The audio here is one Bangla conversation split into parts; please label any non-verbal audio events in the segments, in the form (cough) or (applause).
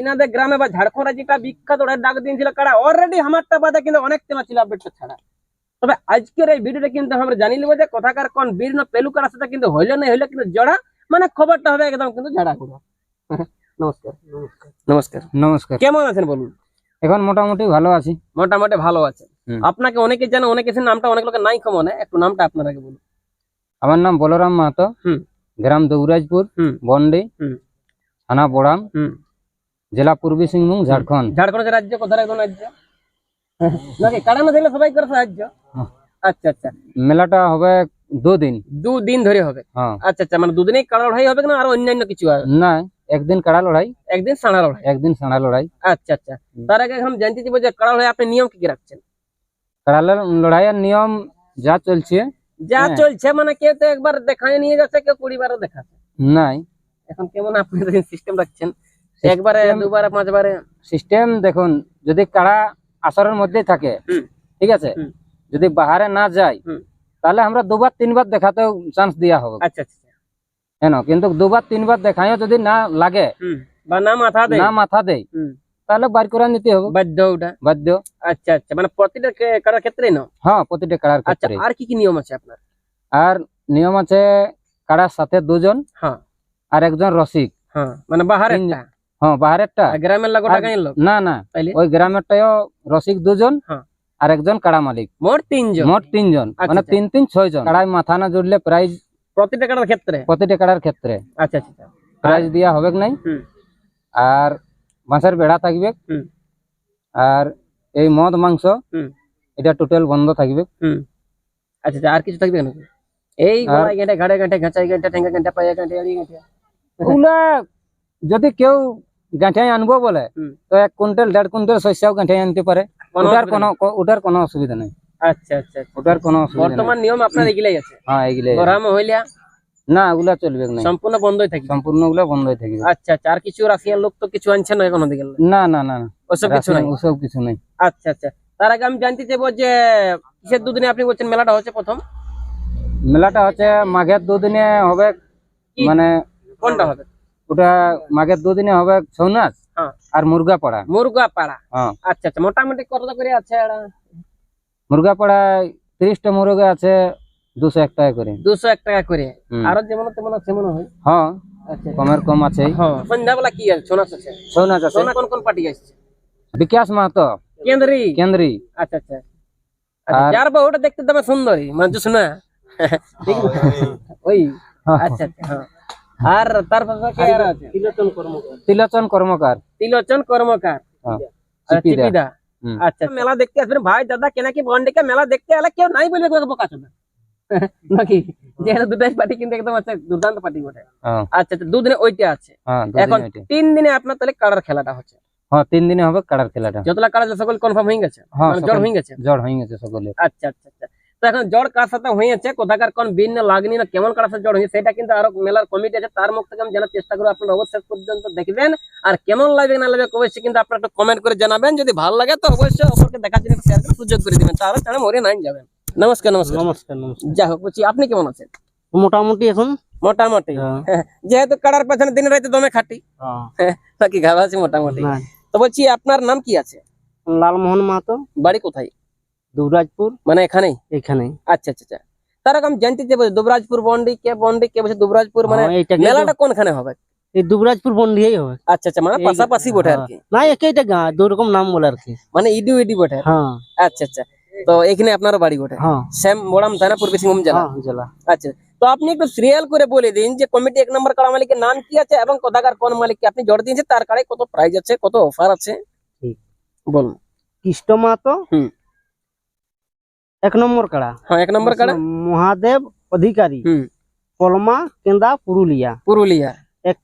ইনাদের গ্রামে বা ঝাড়খণ্ডে যেটা বিখ্যাত ওটা ডাক দিয়েছিল কারা অলরেডি আমারটা বাদে কিন্তু অনেক তেমা ছিল আপডেট ছাড়া তবে আজকের এই ভিডিওটা কিন্তু আমরা জানি নেব যে কথাকার কোন বীর না পেলু কারার সাথে কিন্তু হইল না হইল কিন্তু জড়া মানে খবরটা হবে একদম কিন্তু ঝাড়া করে নমস্কার নমস্কার নমস্কার কেমন আছেন বলুন এখন মোটামুটি ভালো আছি মোটামুটি ভালো আছে আপনাকে অনেকে জানে অনেকে নামটা অনেক লোকের নাই কমনে একটু নামটা আপনার আগে বলুন আমার নাম বলরাম মাহাতো। গ্রাম দৌরাজপুর। বন্ডি। থানা হুম। জেলা পূর্বী সিংভূম ঝাড়খণ্ড। ঝাড়খণ্ডের রাজ্য কোথায় একদম রাজ্য? নাকি কাড়ানো দিলে সবাই করে সাহায্য? হ্যাঁ। আচ্ছা আচ্ছা। মেলাটা হবে দুদিন। দুদিন ধরে হবে? হ্যাঁ। আচ্ছা আচ্ছা মানে দুদিনেই কাড়া লড়াই হবে না আর অন্যান্য কিছু? না একদিন কাড়া লড়াই। একদিন সাড়া লড়াই। একদিন সাঁড়া লড়াই। আচ্ছা আচ্ছা। তার আগে এখন জানতে চাইব যে কাড়া লড়াই আপনি নিয়ম কি কি রাখছেন? কাড়া লড়াইয়ের নিয়ম যা চলছে যা হ্যাঁ। চলছে মানে কেউ তো একবার দেখায় নিয়ে যাচ্ছে কেউ কুড়ি বারও দেখাচ্ছে। নাই। এখন কেমন আপনি সিস্টেম রাখছেন? একবারে দুবারে পাঁচবারে সিস্টেম দেখুন যদি কাড়া আসরের মধ্যেই থাকে ঠিক আছে? যদি বাহারে না যায় তাহলে আমরা দুবার তিনবার দেখাতেও চান্স দেওয়া হবে। আচ্ছা আচ্ছা। কেন? কিন্তু দুবার তিনবার দেখায়ও যদি না লাগে বা না মাথা দেয়। না মাথা দেয় তাহলে বার করে নিতে হবে। বাধ্য ওটা। বাধ্য। আচ্ছা আচ্ছা। মানে প্রতিটা কে- কাড়ার ক্ষেত্রেই না? হ্যাঁ প্রতিটা কাড়ার আচ্ছা ক্ষেত্রে আর কি কি নিয়ম আছে আপনার? আর নিয়ম আছে কাড়ার সাথে দুজন হ্যাঁ। আর একজন রসিক। হ্যাঁ। মানে বাহার হ্যাঁ বাহারেরটা। গ্রামের আর- গাঁয়ের না না? ওই গ্রামেরটাও রসিক দুজন হ্যাঁ। আর একজন কাড়া মালিক। মোট তিনজন? মোট তিনজন। আচ্ছা, মানে আচ্ছা। তিন তিন ছয় জন। কাড়ায় মাথা না জুড়লে প্রাইজ প্রতিটা কাটার ক্ষেত্রে? প্রতিটা কাড়ার ক্ষেত্রে। আচ্ছা আচ্ছা আচ্ছা। প্রাইজ দেওয়া হবে নাই। আর বাঁশের বেড়া থাকবে আর এই মদ মাংস এটা টোটাল বন্ধ থাকবে আচ্ছা আচ্ছা। আর কিছু থাকবে নাকি? এই গলায় গেঁটে ঘাড়ে ঘাটে ঘাঁচাই ঘাঁটে ঠেঙ্গা ঘাঁটে পায়ে ওগুলা যদি কেউ গাঁঠাই আনব বলে। তো এক কুইন্টাল দেড় কুইন্টাল শস্যাও গাঁঠাই আনতে পারে। ওটার কোনো ওটার কোনো অসুবিধা নেই। আচ্ছা আচ্ছা আচ্ছা। ওটার কোনো অসুবিধা বর্তমান নিয়ম আপনার এগুলাই আছে? হ্যাঁ এগুলো গরম হইলা না ওগুলা চলবে না সম্পূর্ণ বন্ধই সম্পূর্ণ ওগুলা আচ্ছা আচ্ছা। আর কিছু রাশিয়ান লোক তো কিছু আনছে না এখন ওদিকে না না না না। ওসব কিছু নাই? ওসব কিছু নেই। আচ্ছা আচ্ছা। তার আগে আমি জানতে চাইব যে কিসের দুদিনে আপনি বলছেন? মেলাটা হচ্ছে প্রথম? মেলাটা হচ্ছে মাঘের দুদিনে হবে মানে কোনটা হবে? ওটা মাঘের দুদিনে হবে ছৌ নাচ হ্যাঁ। আর মুরগা পাড়া মুরগা পাড়া হ্যাঁ। আচ্ছা আচ্ছা মোটামুটি কত করে আছে মুরগা পাড়ায় তিরিশটা মুরগা আছে দুশো এক টাকা করে। দুশো এক টাকা করে। আরও যেমন তেমন তেমন হয়। হ্যাঁ আচ্ছা। কমের কম আছে। হ্যাঁ সন্ধ্যাবেলা কি আছে? সোনা আছে? ছৌ নাচ আছে কোন কোন পার্টি আসছে বিকাশ মাহাতো। কেন্দ্রি? কেন্দ্রি। আচ্ছা আচ্ছা। আচ্ছা, আর- যার বউটা দেখতে তবে সুন্দরী মানে শোনা ঠিক ওই। আচ্ছা আচ্ছা হ্যাঁ। আর তার পাশে কে আর আছে। তিলোচন কর্মকার। তিলোচন কর্মকার। তিলোচন কর্মকার। হ্যাঁ। চিপিদা। আচ্ছা। মেলা দেখতে আসবেন। ভাই দাদা কেনা কি বন্ডিকে মেলা দেখতে এলে কেউ নাই বলবে বোকা। (laughs) নাকি? যেহেতু দুটাই পার্টি কিন্তু একদম আছে দুর্দান্ত পার্টি বটে। হ্যাঁ। আচ্ছা দুদিনে ওইটা আছে। হ্যাঁ এখন তিন দিনে আপনার তাহলে কাড়ার খেলাটা হচ্ছে? হ্যাঁ তিন দিনে হবে কাড়ার খেলাটা। যতলা কাড়া সকল কনফার্ম হয়ে গেছে? মানে জ্বর হয়ে গেছে? জ্বর হয়ে গেছে সকলের। আচ্ছা আচ্ছা আচ্ছা। তো এখন জ্বর কার সাথে হয়েছে? কোথাকার কোন বিন না লাগনি না কেমন কার সাথে জ্বর হয়েছে সেটা কিন্তু আরও মেলার কমিটি আছে তার মুখ থেকে আমি জানার চেষ্টা করব আপনারা অবশ্যই পর্যন্ত দেখবেন। আর কেমন লাগবে না লাগবে অবশ্যই কিন্তু আপনারা একটু কমেন্ট করে জানাবেন যদি ভালো লাগে তো অবশ্যই অপরকে দেখার জন্য শেয়ার করে সুযোগ করে দিবেন তাহলে তারা মরে নাই যাবেন। নমস্কার নমস্কার। নমস্কার নমস্কার। যাই হোক বলছি আপনি কেমন আছেন? মোটামুটি এখন। মোটামুটি। (laughs) যেহেতু কাড়ার পেছনে দিন রাতে দমে খাটি। (laughs) নাকি ঘাবা আছে মোটামুটি। তো বলছি আপনার নাম কি আছে? লালমোহন মাহাতো। বাড়ি কোথায়? দুবরাজপুর? মানে এখানেই? এখানে আচ্ছা আচ্ছা আচ্ছা। তার আমি জানতে চাইব যে দুবরাজপুর বন্ডি কে বন্ডি কে বলছে দুবরাজপুর? মানে হ্যাঁ, মেলাটা কোনখানে হবে? এই দুবরাজপুর বন্ডিয়াই হবে। আচ্ছা আচ্ছা মানে পাশাপাশি বটে আর কি। না একইটা গাঁ দু রকম নাম বলে আর কি। মানে ইডি ইডি বটে? হ্যাঁ। আচ্ছা আচ্ছা। তো এখানে আপনারও বাড়ি বটে? হ্যাঁ। শ্যাম বড়াম থানা পূর্ব সিংভূম জেলা? হ্যাঁ জেলা। আচ্ছা তো আপনি একটু সিরিয়াল করে বলে দিন যে কমিটি এক নম্বর কাড়া মালিকের নাম কি আছে এবং কোথাকার কোন মালিককে আপনি জড় দিয়েছে তার কাড়ায় কত প্রাইজ আছে কত অফার আছে? ঠিক। বলুন। কৃষ্ণ মাহাতো হুম। এক নম্বর কাড়া। হ্যাঁ এক নম্বর কাড়া। মহাদেব অধিকারী। কলমা কেন্দা পুরুলিয়া। পুরুলিয়া।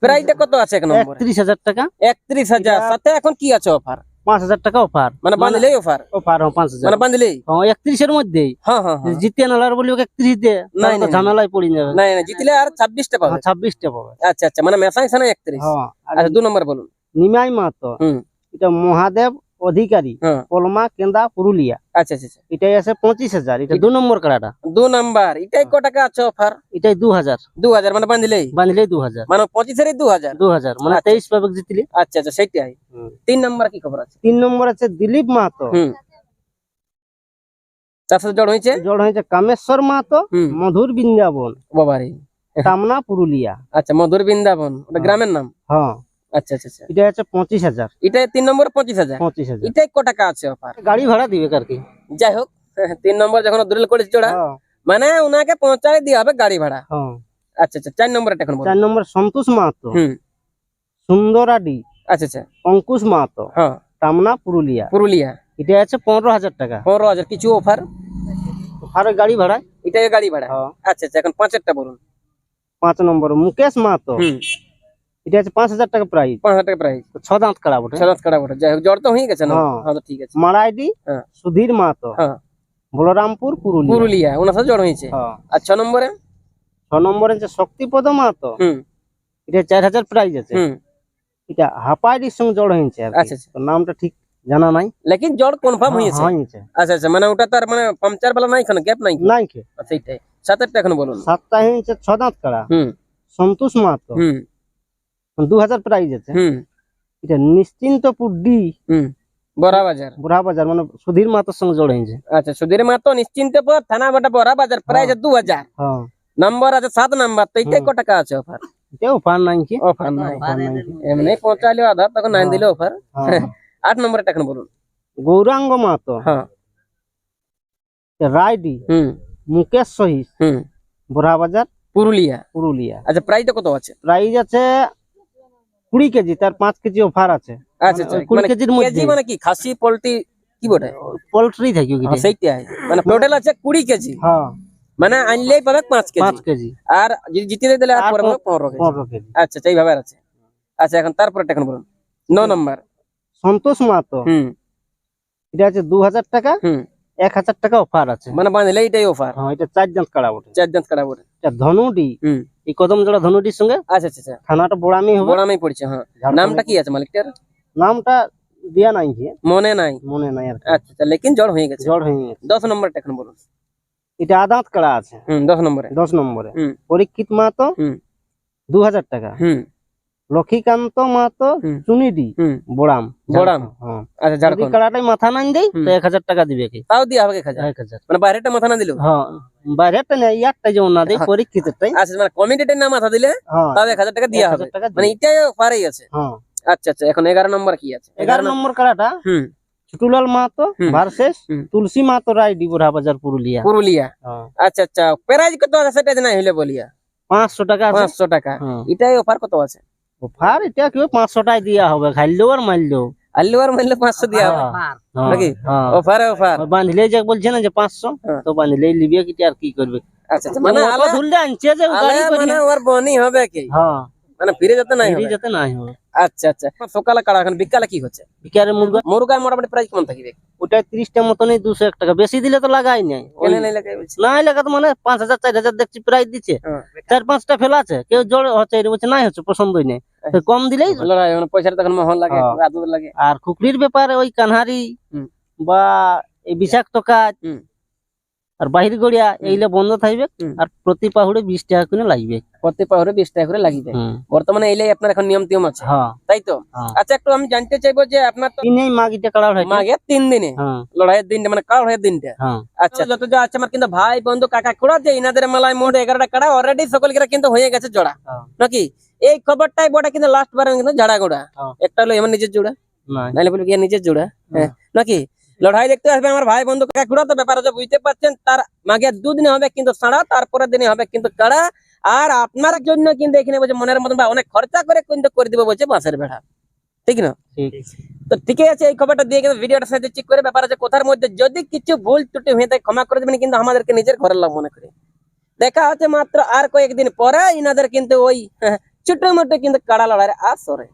প্রাইসটা কত আছে এক নম্বর? একত্রিশ হাজার টাকা। একত্রিশ হাজার। এটা- সাথে এখন কি আছে অফার পাঁচ হাজার টাকা অফার মানে বাঁধলেই অফার অফার হ্যাঁ, পাঁচ হাজার। মানে বাঁধলেই হ্যাঁ একত্রিশের মধ্যেই। হ্যাঁ হ্যাঁ হ্যাঁ। জিতে নালার বলি ওকে একত্রিশ দে নাই, তাহলে তো নাই, ঝামেলায় পড়ে যাবে। না না জিতলে আর ছাব্বিশটা পাবে। ছাব্বিশটা পাবে। আচ্ছা আচ্ছা মানে মেসাই সানা একত্রিশ। হ্যাঁ আর আচ্ছা দু নম্বর বলুন। নিমাই মাহাতো। হুম। এটা মহাদেব অধিকারী হ্যাঁ। কলমা কেন্দা পুরুলিয়া। আচ্ছা আচ্ছা আচ্ছা। এটাই আছে পঁচিশ হাজার এটা দু নম্বর কাড়াটা। দু নম্বর এটাই ক টাকা আছে অফার এটাই দু হাজার। দু হাজার মানে বাঁধলেই বাঁধলে দু হাজার। মানে পঁচিশেরই দু হাজার? দু হাজার মানে আচ্ছা। তেইশ পাবে জিতলি। আচ্ছা আচ্ছা সেটাই। তিন নাম্বার কি খবর আছে? তিন নম্বর আছে দিলীপ মাহাতো। তার সাথে জড় হয়েছে? জড় হয়েছে কামেশ্বর মাহাতো মধুর বৃন্দাবন বাবারে। টামনা পুরুলিয়া। আচ্ছা মধুর বৃন্দাবন ওটা গ্রামের নাম? হ্যাঁ। আচ্ছা আচ্ছা আচ্ছা। এটা আছে পঁচিশ হাজার। এটা তিন নম্বর পঁচিশ হাজার? পঁচিশ হাজার। এটাই ক টাকা আছে অফার গাড়ি ভাড়া দিবে আর কি? যাই হোক (laughs) তিন নম্বর যখন দূরে করেছে জোড়া হ্যাঁ, মানে ওনাকে পৌঁছায় দিয়ে হবে গাড়ি ভাড়া। হ্যাঁ। আচ্ছা আচ্ছা চার নম্বর এখন চার নম্বর সন্তোষ মাহাতো। হুম। সুন্দরাডি আচ্ছা আচ্ছা। অঙ্কুশ মাহাতো। হ্যাঁ। টামনা পুরুলিয়া। পুরুলিয়া। এটা আছে পনেরো হাজার টাকা। পনেরো হাজার কিছু অফার আর গাড়ি ভাড়া? এটাই গাড়ি ভাড়া। হ্যাঁ। আচ্ছা আচ্ছা এখন পাঁচেরটা বলুন। পাঁচ নম্বর মুকেশ মাহাতো। এটা আছে পাঁচ হাজার টাকা প্রাইস পাঁচ হাজার টাকা প্রাইস ছ দাঁত কাড়া বটে। সাত কাটা বটে। যাই হোক জ্বর তো হয়ে গেছে না? হ্যাঁ। হ্যাঁ ঠিক আছে। মারাইডি হ্যাঁ। সুধীর মাহাতো। হ্যাঁ। বলরামপুর পুরুলিয়া। পুরুলিয়া। ওনার সাথে জ্বর হয়েছে? হ্যাঁ। আর ছ নম্বরে? ছ নম্বরে আছে শক্তিপদ মাহাতো। হুম। এটা চার হাজার প্রাইস আছে। হুম। এটা হাপাইডির সঙ্গে জড় হয়েছে আর আচ্ছা আচ্ছা। নামটা ঠিক জানা নাই। লেকিন জ্বর কনফার্ম হয়েছে? হ্যাঁ, আচ্ছা আচ্ছা। মানে ওটা তার মানে পাংচার বেলা নাই এখানে গ্যাপ নাই নাই কে সেইটাই সাতেরটা এখন বলুন। সাতটা হয়েছে ছ দাঁত কাড়া। হুম। সন্তোষ মাহাতো। হুম। দু হাজার প্রাইস আছে। হুম। এটা নিশ্চিন্তপুর ডি হুম বড়া বাজার বুড়া বাজার মানে সুধীর মাহাতোর সঙ্গে জড় হয়েছে। আচ্ছা সুধীর মাতো নিশ্চিন্তপুর থানা বাটা বড়া বাজার প্রাইস দু হাজার হ্যাঁ। নম্বর আছে সাত নাম্বার তো ক টাকা আছে অফার পান নাই কি? অফার নাই? এমনি পৌঁছালে আধার তখন নাই দিলে অফার হ্যাঁ। (laughs) আট নম্বরটা এখন বলুন। গৌরাঙ্গ মাহাতো হ্যাঁ। রায়ডি হুম। মুকেশ সহিস। হুম। বুড়া বাজার পুরুলিয়া। পুরুলিয়া। আচ্ছা প্রাইসটা কত আছে? প্রাইস আছে কুড়ি কেজি তার পাঁচ কেজি অফার আছে। আচ্ছা আচ্ছা কুড়ি মানে কেজির কেজি মধ্যে। মানে কি খাসি পোল্ট্রি কি বটে? পোল্ট্রি থাকি সেইটাই মানে টোটাল আছে কুড়ি কেজি। হ্যাঁ। মানে আনলেই পাবে পাঁচ পাঁচ কেজি। আর যদি জিতে দিলে আর আর পরে পনেরো কেজি। আচ্ছা আচ্ছা এইভাবে আছে। আচ্ছা এখন তারপরে এখন বলুন। ন নম্বর। সন্তোষ মাহাতো। হুম। এটা আছে দু হাজার টাকা। হুম। এক হাজার টাকা অফার আছে। মানে বাঁধলে এইটাই অফার। হ্যাঁ এটা চার দাঁত কাড়া বটে। চার দাঁত কাটা বটে। ধনুডি হুম। এই কদম জোড়া ধনুডির সঙ্গে? আচ্ছা আচ্ছা আচ্ছা। থানাটা বোড়ামি হবে। বড়ামেই পড়ছে হ্যাঁ। নামটা কি আছে মালিকটার? নামটা দিয়া নাই কি মনে নাই? মনে নাই আর কি। আচ্ছা আচ্ছা লেকিন জ্বর হয়ে গেছে। জড় হয়ে গেছে। দশ নম্বরটা এখন বলুন। এটা আদাঁত কাড়া আছে। হুম দশ নম্বরে। দশ নম্বরে। হুম। পরীক্ষিত মাহাতো হুম। দু হাজার টাকা। হুম। লক্ষ্মীকান্ত মাহাতো হুম। চুনিডি বোড়াম। বোড়াম। হ্যাঁ। আচ্ছা ঝাড়খণ্ড কাড়াটাই মাথা নাই দেয় তো। এক হাজার টাকা দিবে কি? তাও দিয়া হবে এক হাজার। এক হাজার। মানে বাইরেটা মাথা না দিল হ্যাঁ বাইরেটা নেই ইয়ারটা যেমন না দেয় হ্যাঁ। পরীক্ষিতটাই আচ্ছা মানে কমিটিটার না মাথা দিলে হ্যাঁ। তাও এক হাজার টাকা দিয়া হবে। মানে এটাই পারেই আছে। হ্যাঁ। আচ্ছা আচ্ছা এখন এগারো নম্বর কি আছে? এগারো নম্বর কাড়াটা হুম। ছুটুলাল মাহাতো ভার্সেস। তুলসী মাহাতো রায় ডিবুড়া বাজার পুরুলিয়া। পুরুলিয়া। আচ্ছা আচ্ছা প্রাইজ কত আছে সেটা নাই হইলে বলিয়া? পাঁচশো টাকা পাঁচশো টাকা। এটাই অফার কত আছে? অফার এটা কি পাঁচশো টাকা দিয়া হবে খাইলেও আর মারলেও আল্লু আর মারলে পাঁচশো দিয়া হবে। হ্যাঁ। নাকি? হ্যাঁ। অফার অফার বাঁধলে যে বলছে না যে পাঁচশো হ্যাঁ। তো বাঁধলেই লিবে কি আর কি করবে আচ্ছা আচ্ছা মানে মানে আলে- ধরলে আনছে যে আলে গাড়ি করে মানে ওর বনি হবে কি? হ্যাঁ মানে ফিরে যেতে নাই ফিরে হবে। যেতে নাই হবে আচ্ছা আচ্ছা। সকালে কাড়া এখন বিকালে কি হচ্ছে বিকারে মুরগা মুরগায় মোটামুটি প্রাইস কেমন থাকবে? ওটা ত্রিশটা মতনই দুশো এক টাকা। বেশি দিলে তো লাগাই নাই। না এলাকা তো মানে পাঁচ হাজার চার হাজার দেখছি প্রাইস দিচ্ছে। চার পাঁচটা ফেলা আছে। কেউ জোর হচ্ছে বলছে নাই হচ্ছে পছন্দই নেই। কম দিলেই মানে পয়সাটা তখন মহল লাগে লাগে। আর খুকরির ব্যাপারে ওই কানহারি বা এই বিষাক্ত কাজ। আর বাহির গড়িয়া এইগুলা বন্ধ থাকবে আর প্রতি পাহুড়ে বিশ টাকা করে লাগবে। প্রতি পাহরে বিশ টাকা করে লাগবে। বর্তমানে এইলাই আপনার এখন নিয়ম টিয়ম আছে। হ্যাঁ। তাই তো? হ্যাঁ। আচ্ছা একটু আমি জানতে চাইব যে আপনার তো তিনেই মাগিটা কাড়া হয়। মাঘে তিন দিনে। হ্যাঁ। লড়াইয়ের দিনটা মানে কার হয়ে দিনটা। আচ্ছা। যত যা আছে আমার কিন্তু ভাই বন্ধু কাকা খুড়া যে ইনাদের মেলায় মোট এগারোটা কাড়া অলরেডি সকল সকলকে কিন্তু হয়ে গেছে জোড়া। নাকি? এই খবরটাই বটে কিন্তু লাস্ট বার কিন্তু ঝাড়া গোড়া। একটা হলো এমন নিজের জোড়া নাই। নাইলে বলব নিজের জোড়া? হ্যাঁ। নাকি? লড়াই দেখতে আসবে আমার ভাই বন্ধু কাকা খুড়া। তো ব্যাপার হচ্ছে বুঝতে পারছেন তার মাগে দুদিনে হবে কিন্তু সাড়া তারপরের দিনে হবে কিন্তু কাড়া। আর আপনার জন্য কিন্তু এখানে বলছে মনের মতন বা অনেক খরচা করে কিন্তু করে দিব বলছে বাঁশের বেড়া। ঠিক না? তো ঠিকই আছে এই খবরটা দিয়ে কিন্তু ভিডিওটা সাথে চেক করে। ব্যাপার আছে কোথার মধ্যে যদি কিছু ভুল ত্রুটি হয়ে থাকে ক্ষমা করে দেবেন কিন্তু আমাদেরকে নিজের ঘরের লাভ মনে করে। দেখা হচ্ছে মাত্র আর কয়েকদিন পরে ইনাদের কিন্তু ওই ছোট মোটো কিন্তু কাড়া লড়াই আসরে।